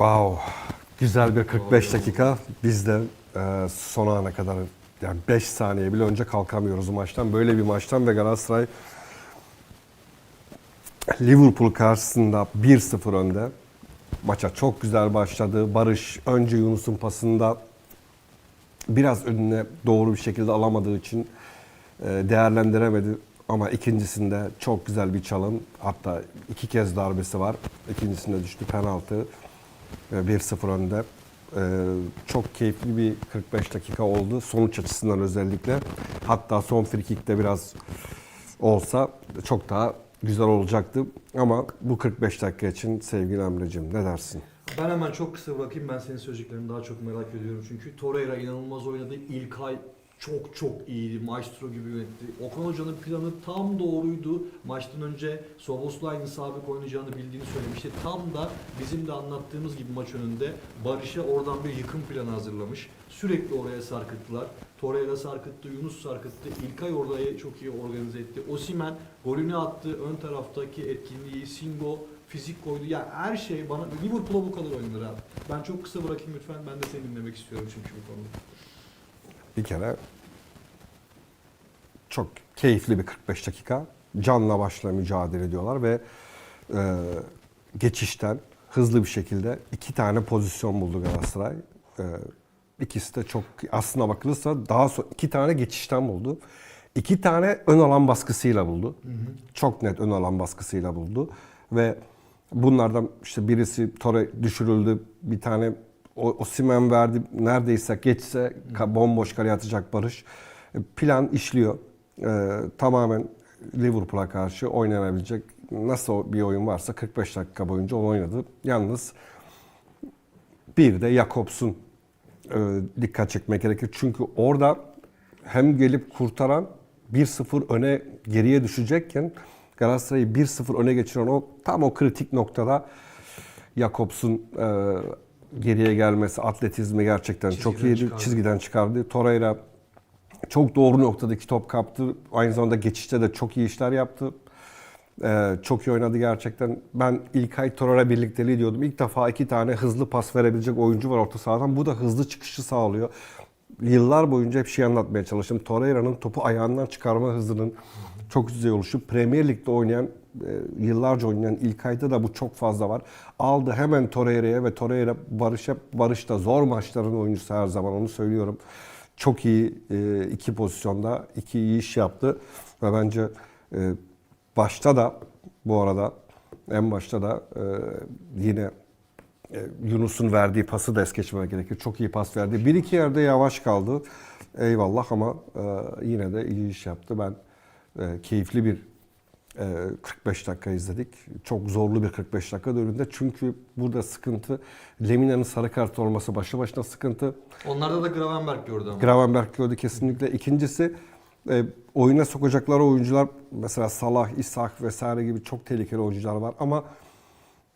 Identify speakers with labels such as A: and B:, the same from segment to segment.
A: Wow. Güzel bir 45 dakika. Biz de e, son ana kadar yani 5 saniye bile önce kalkamıyoruz maçtan. Böyle bir maçtan ve Galatasaray Liverpool karşısında 1-0 önde. Maça çok güzel başladı. Barış önce Yunus'un pasında biraz önüne doğru bir şekilde alamadığı için e, değerlendiremedi. Ama ikincisinde çok güzel bir çalım. Hatta iki kez darbesi var. İkincisinde düştü penaltı. E, 1-0 önde. E, Çok keyifli bir 45 dakika oldu. Sonuç açısından özellikle. Hatta son frikikte biraz olsa çok daha güzel olacaktı. Ama bu 45 dakika için sevgili Emre'cim ne dersin?
B: Ben hemen çok kısa bırakayım. Ben senin söyleyeceklerini daha çok merak ediyorum. Çünkü Torreira inanılmaz oynadı. İlkay çok çok iyiydi. Maestro gibi yönetti. Okan Hoca'nın planı tam doğruydu. Maçtan önce Soboslai'nin sabit oynayacağını bildiğini söylemişti. Tam da bizim de anlattığımız gibi maç önünde Barış'a oradan bir yıkım planı hazırlamış. Sürekli oraya sarkıttılar. Torreira sarkıttı, Yunus sarkıttı. İlkay orada çok iyi organize etti. Osimen golünü attı. Ön taraftaki etkinliği, Singo fizik koydu. Ya her şey bana Liverpool'a bu kadar oynanır abi. Ben çok kısa bırakayım lütfen. Ben de seni dinlemek istiyorum çünkü bu konuda.
A: Bir kere çok keyifli bir 45 dakika. Canla başla mücadele ediyorlar ve e, geçişten hızlı bir şekilde iki tane pozisyon buldu Galatasaray. E, ikisi de çok aslına bakılırsa daha so iki tane geçişten buldu. İki tane ön alan baskısıyla buldu. Çok net ön alan baskısıyla buldu ve bunlardan işte birisi Tore düşürüldü. Bir tane o, Osimhen verdi. Neredeyse geçse bomboş kaleye atacak Barış. Plan işliyor. E, tamamen Liverpool'a karşı oynanabilecek nasıl bir oyun varsa 45 dakika boyunca onu oynadı. Yalnız bir de Jakobs'un e, dikkat çekmek gerekir. Çünkü orada hem gelip kurtaran 1-0 öne geriye düşecekken Galatasaray'ı 1-0 öne geçiren o tam o kritik noktada Jakobs'un e, geriye gelmesi, atletizmi gerçekten çok
B: Çizgiden
A: iyiydi.
B: çıkardı.
A: Çizgiden çıkardı. Torreira çok doğru noktadaki top kaptı. Aynı zamanda geçişte de çok iyi işler yaptı. Ee, çok iyi oynadı gerçekten. Ben İlkay Torreira birlikteliği diyordum. İlk defa iki tane hızlı pas verebilecek oyuncu var orta sahadan. Bu da hızlı çıkışı sağlıyor. Yıllar boyunca hep şey anlatmaya çalıştım. Torreira'nın topu ayağından çıkarma hızının çok güzel oluşu. Premier Lig'de oynayan, e, yıllarca oynayan İlkay'da da bu çok fazla var. Aldı hemen Torreira'ya ve Torreira Barış'a, Barış da zor maçların oyuncusu her zaman onu söylüyorum. Çok iyi e, iki pozisyonda iki iyi iş yaptı ve bence e, başta da bu arada en başta da yine Yunus'un verdiği pası da es geçmemek gerekir. Çok iyi pas verdi. Bir iki yerde yavaş kaldı. Eyvallah ama yine de iyi iş yaptı. Ben e, keyifli bir e, 45 dakika izledik. Çok zorlu bir 45 dakika önünde. Çünkü burada sıkıntı Lemina'nın sarı kart olması başlı başına sıkıntı.
B: Onlarda da Gravenberg gördü ama.
A: Gravenberg gördü kesinlikle. İkincisi e, oyuna sokacakları oyuncular mesela Salah, İshak vesaire gibi çok tehlikeli oyuncular var ama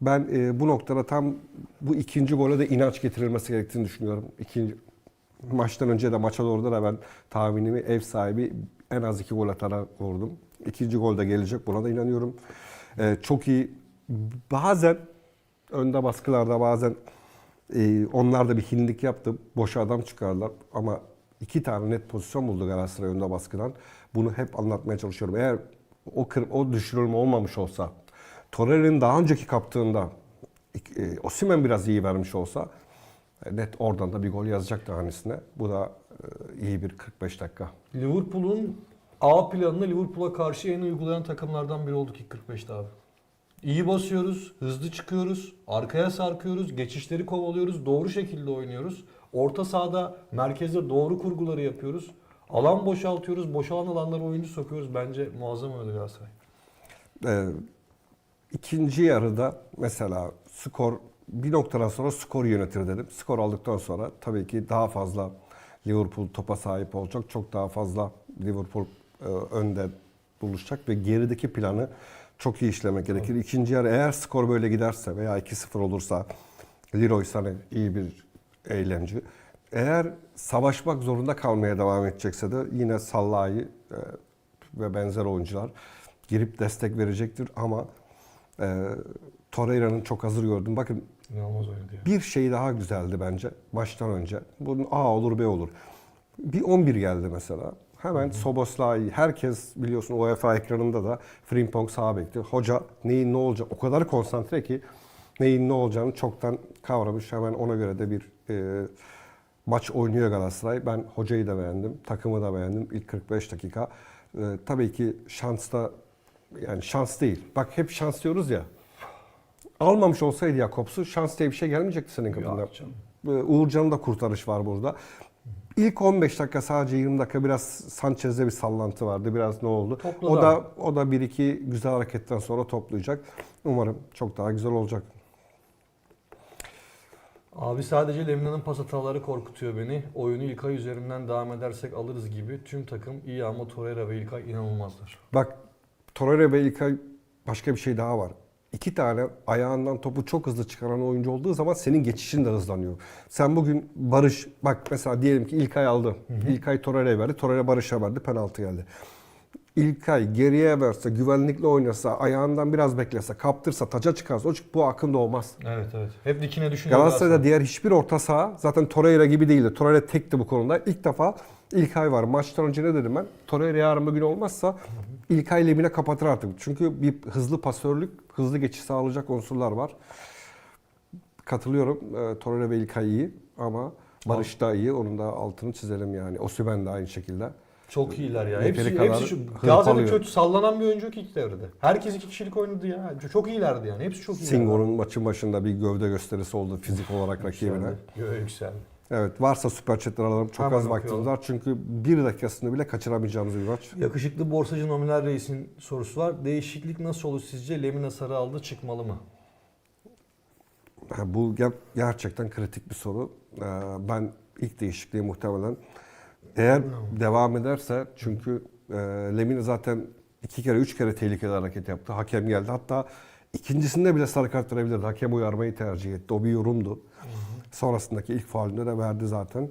A: ben e, bu noktada tam bu ikinci gole de inanç getirilmesi gerektiğini düşünüyorum. İkinci maçtan önce de maça doğru da ben tahminimi ev sahibi en az iki gol atara vurdum. İkinci gol de gelecek buna da inanıyorum. E, çok iyi. Bazen önde baskılarda bazen e, onlar da bir hinlik yaptı. Boşa adam çıkardılar ama iki tane net pozisyon buldu Galatasaray önde baskıdan. Bunu hep anlatmaya çalışıyorum. Eğer o kır, o düşürülme olmamış olsa, Torreira'nın daha önceki kaptığında e, Osimhen biraz iyi vermiş olsa net oradan da bir gol yazacaktı hanesine. Bu da e, iyi bir 45 dakika.
B: Liverpool'un A planını Liverpool'a karşı en uygulayan takımlardan biri olduk ilk 45'te abi. İyi basıyoruz, hızlı çıkıyoruz, arkaya sarkıyoruz, geçişleri kovalıyoruz, doğru şekilde oynuyoruz. Orta sahada, merkezde doğru kurguları yapıyoruz. Alan boşaltıyoruz, boşalan alanlara oyuncu sokuyoruz. Bence muazzam oynadı Galatasaray.
A: Ee, ikinci yarıda mesela skor bir noktadan sonra skor yönetir dedim. Skor aldıktan sonra tabii ki daha fazla Liverpool topa sahip olacak. Çok daha fazla Liverpool e, önde buluşacak ve gerideki planı çok iyi işlemek gerekir. İkinci yarı eğer skor böyle giderse veya 2-0 olursa Leroy Sané iyi bir eylemci. Eğer savaşmak zorunda kalmaya devam edecekse de yine Salah'ı e, ve benzer oyuncular girip destek verecektir ama Ee, Torreira'nın çok hazır gördüm. Bakın
B: İnanılmaz oynadı ya.
A: bir şey daha güzeldi bence baştan önce. Bunun A olur B olur. Bir 11 geldi mesela. Hemen Soboslai, herkes biliyorsun UEFA ekranında da Frimpong sağ bekti. Hoca neyin ne olacak o kadar konsantre ki neyin ne olacağını çoktan kavramış. Hemen ona göre de bir e, maç oynuyor Galatasaray. Ben hocayı da beğendim, takımı da beğendim ilk 45 dakika. E, tabii ki şansta yani şans değil. Bak hep şans diyoruz ya. Almamış olsaydı Jakobs'u şans diye bir şey gelmeyecekti senin
B: canım.
A: Ee, Uğurcan'ın da kurtarış var burada. İlk 15 dakika sadece 20 dakika biraz Sanchez'de bir sallantı vardı. Biraz ne oldu?
B: Topladı
A: o da o da bir iki güzel hareketten sonra toplayacak. Umarım çok daha güzel olacak.
B: Abi sadece Lemina'nın pas hataları korkutuyor beni. Oyunu İlkay üzerinden devam edersek alırız gibi. Tüm takım iyi ama Torreira ve İlkay inanılmazlar.
A: Bak Torreira ve İlkay başka bir şey daha var. İki tane ayağından topu çok hızlı çıkaran oyuncu olduğu zaman senin geçişin de hızlanıyor. Sen bugün Barış, bak mesela diyelim ki İlkay aldı. İlkay Torreira'ya verdi, Torreira Barış'a verdi, penaltı geldi. İlkay geriye verse, güvenlikle oynasa, ayağından biraz beklese, kaptırsa, taca çıkarsa o bu akında olmaz.
B: Evet evet. Hep dikine düşünüyor.
A: Galatasaray'da diğer hiçbir orta saha zaten Torreira gibi değildi. Torreira tekti bu konuda. İlk defa İlkay var. Maçtan önce ne dedim ben? Torreira yarın bugün olmazsa İlkay Lemine kapatır artık. Çünkü bir hızlı pasörlük, hızlı geçiş sağlayacak unsurlar var. Katılıyorum. E, Torreira ve İlkay iyi ama Barış da iyi. Onun da altını çizelim yani. Osimhen de aynı şekilde.
B: Çok iyiler ya. Hepsi,
A: kadar
B: hepsi şu,
A: hırpalıyor.
B: Galatasaray'da kötü sallanan bir oyuncu yok ilk devrede. Herkes iki kişilik oynadı ya. Çok iyilerdi yani. Hepsi çok iyilerdi.
A: Singo'nun maçın başında bir gövde gösterisi oldu fizik olarak rakibine.
B: Yükseldi.
A: Evet varsa süper chatler alalım. Çok
B: Hemen
A: az vaktimiz var. Çünkü bir dakikasını bile kaçıramayacağımız bir maç.
B: Yakışıklı borsacı nominal reisin sorusu var. Değişiklik nasıl olur sizce? Lemina sarı aldı çıkmalı mı?
A: Ha, Bu ge- gerçekten kritik bir soru. Ee, Ben ilk değişikliği muhtemelen eğer devam ederse çünkü e, Lemina zaten iki kere üç kere tehlikeli hareket yaptı. Hakem geldi. Hatta ikincisinde bile sarı kart verebilirdi. Hakem uyarmayı tercih etti. O bir yorumdu. Sonrasındaki ilk faulünde de verdi zaten.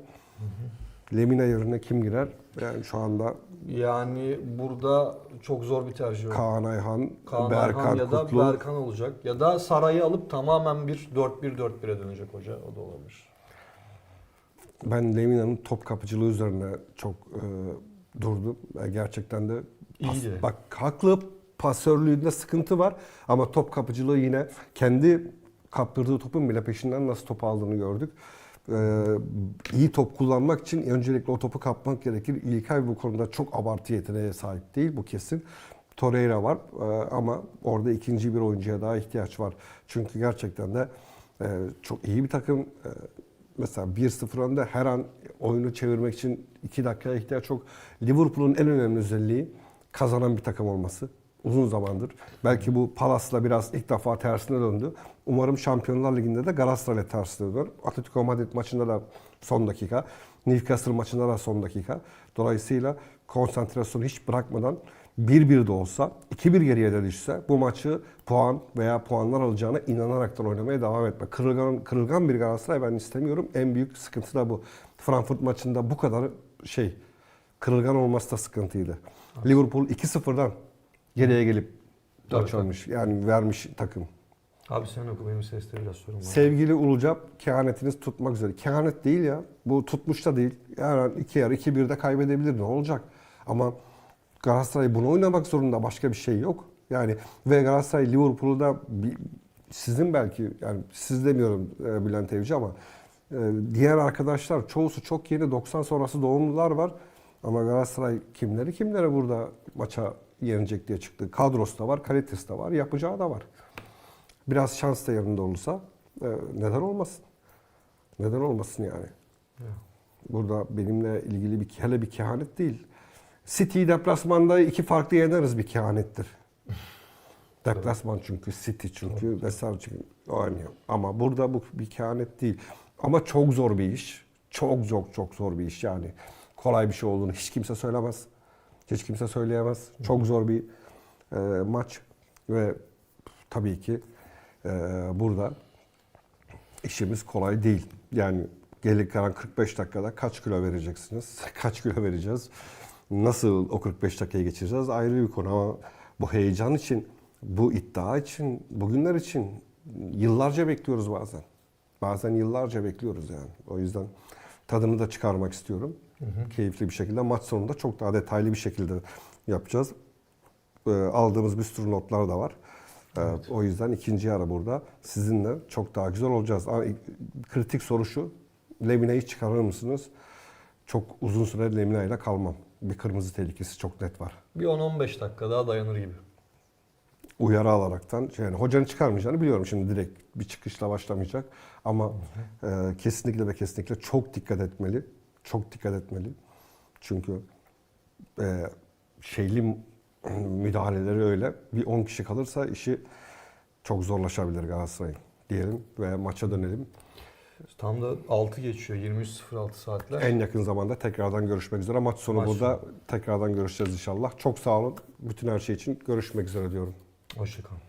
A: Lemina yerine kim girer? Yani şu anda
B: Yani burada çok zor bir tercih var.
A: Kaan Ayhan,
B: Kaan
A: Berkan
B: Ayhan ya da
A: Kutlu.
B: Berkan olacak. Ya da Saray'ı alıp tamamen bir 4-1-4-1'e dönecek hoca. O da olabilir.
A: Ben Lemina'nın top kapıcılığı üzerine çok e, durdum. E, gerçekten de pas-
B: İyiydi.
A: bak haklı pasörlüğünde sıkıntı var ama top kapıcılığı yine kendi kaptırdığı topun bile peşinden nasıl top aldığını gördük. E, iyi top kullanmak için öncelikle o topu kapmak gerekir. İlkay bu konuda çok abartı yeteneğe sahip değil bu kesin. Torreira var e, ama orada ikinci bir oyuncuya daha ihtiyaç var. Çünkü gerçekten de e, çok iyi bir takım. E, mesela 1-0 önde her an oyunu çevirmek için 2 dakikaya ihtiyaç yok. Liverpool'un en önemli özelliği kazanan bir takım olması. Uzun zamandır. Belki bu Palas'la biraz ilk defa tersine döndü. Umarım Şampiyonlar Ligi'nde de Galatasaray'la tersine döner. Atletico Madrid maçında da son dakika. Newcastle maçında da son dakika. Dolayısıyla konsantrasyonu hiç bırakmadan 1-1 de olsa, 2-1 geriye de düşse bu maçı puan veya puanlar alacağına inanaraktan oynamaya devam etme. Kırılgan, kırılgan bir Galatasaray ben istemiyorum. En büyük sıkıntı da bu. Frankfurt maçında bu kadar şey kırılgan olması da sıkıntıydı. Liverpool 2-0'dan geriye gelip maç oynamış. Yani vermiş takım.
B: Abi sen oku benim seste biraz sorun var.
A: Sevgili Ulucap kehanetiniz tutmak üzere. Kehanet değil ya. Bu tutmuş da değil. An iki yarı iki birde kaybedebilir. Ne olacak? Ama Galatasaray bunu oynamak zorunda. Başka bir şey yok. Yani ve Galatasaray Liverpool'u da sizin belki yani siz demiyorum e, Bülent Evci ama e, diğer arkadaşlar çoğusu çok yeni 90 sonrası doğumlular var. Ama Galatasaray kimleri kimlere burada maça yenecek diye çıktı. Kadrosu da var, kalitesi de var, yapacağı da var. Biraz şans da yanında olursa e, neden olmasın? Neden olmasın yani? Burada benimle ilgili bir hele bir kehanet değil. City deplasmanda iki farklı yeneriz bir kehanettir. Deplasman çünkü City çünkü vesaire çünkü oynuyor. Ama burada bu bir kehanet değil. Ama çok zor bir iş. Çok çok çok zor bir iş yani. Kolay bir şey olduğunu hiç kimse söylemez. Hiç kimse söyleyemez. Çok zor bir e, maç ve tabii ki e, burada işimiz kolay değil. Yani gelir kalan 45 dakikada kaç kilo vereceksiniz? Kaç kilo vereceğiz? Nasıl o 45 dakikayı geçireceğiz? Ayrı bir konu ama bu heyecan için bu iddia için, bugünler için yıllarca bekliyoruz bazen. Bazen yıllarca bekliyoruz yani. O yüzden tadını da çıkarmak istiyorum. Keyifli bir şekilde. Maç sonunda çok daha detaylı bir şekilde yapacağız. Ee, aldığımız bir sürü notlar da var. Ee, O yüzden ikinci yarı burada sizinle çok daha güzel olacağız. Ama kritik soru şu. Lemine'yi çıkarır mısınız? Çok uzun süre Lemine ile kalmam. Bir kırmızı tehlikesi çok net var.
B: Bir 10-15 dakika daha dayanır gibi.
A: uyarı alaraktan yani hocanın çıkarmayacağını biliyorum şimdi direkt bir çıkışla başlamayacak ama e, kesinlikle ve kesinlikle çok dikkat etmeli. Çok dikkat etmeli. Çünkü e, şeyli müdahaleleri öyle. Bir 10 kişi kalırsa işi çok zorlaşabilir Galatasaray'ın diyelim ve maça dönelim.
B: Tam da 6 geçiyor. 23.06 saatler.
A: En yakın zamanda tekrardan görüşmek üzere. Maç sonu
B: Maç
A: burada tekrardan görüşeceğiz inşallah. Çok sağ olun. Bütün her şey için görüşmek üzere diyorum.
B: Hoşçakalın.